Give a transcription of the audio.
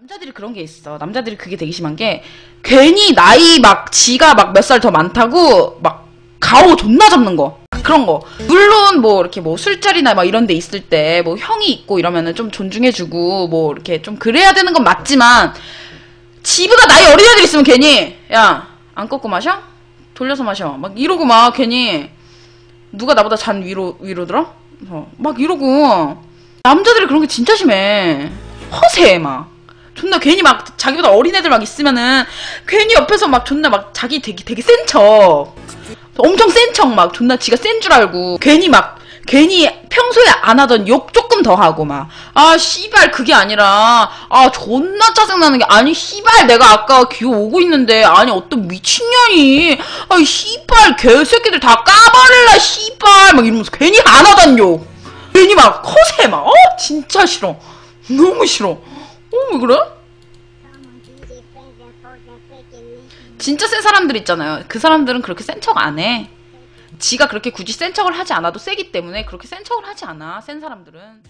남자들이 그런 게 있어. 남자들이 그게 되게 심한 게 괜히 나이 막 지가 막 몇 살 더 많다고 막 가오 존나 잡는 거. 그런 거. 물론 뭐 이렇게 뭐 술자리나 막 이런 데 있을 때 뭐 형이 있고 이러면은 좀 존중해 주고 뭐 이렇게 좀 그래야 되는 건 맞지만 지보다 나이 어린 애들 있으면 괜히 야 안 꺾고 마셔? 돌려서 마셔. 막 이러고 막 괜히 누가 나보다 잔 위로 위로 들어? 어, 막 이러고 남자들이 그런 게 진짜 심해. 허세 막. 존나 괜히 막 자기보다 어린 애들 막 있으면은 괜히 옆에서 막 존나 막 자기 되게 되게 센 척. 엄청 센 척 막 존나 지가 센 줄 알고 괜히 막 괜히 평소에 안 하던 욕 조금 더 하고 막. 아 씨발 그게 아니라. 아 존나 짜증나는 게 아니 씨발 내가 아까 기어 오고 있는데 아니 어떤 미친년이. 아이 씨발 개새끼들 다 까버릴라 씨발. 막 이러면서 괜히 안 하던 욕. 괜히 막 허세 막. 어? 진짜 싫어. 너무 싫어 어 왜 그래? 진짜 센 사람들 있잖아요. 그 사람들은 그렇게 센 척 안 해. 지가 그렇게 굳이 센 척을 하지 않아도 세기 때문에 그렇게 센 척을 하지 않아. 센 사람들은.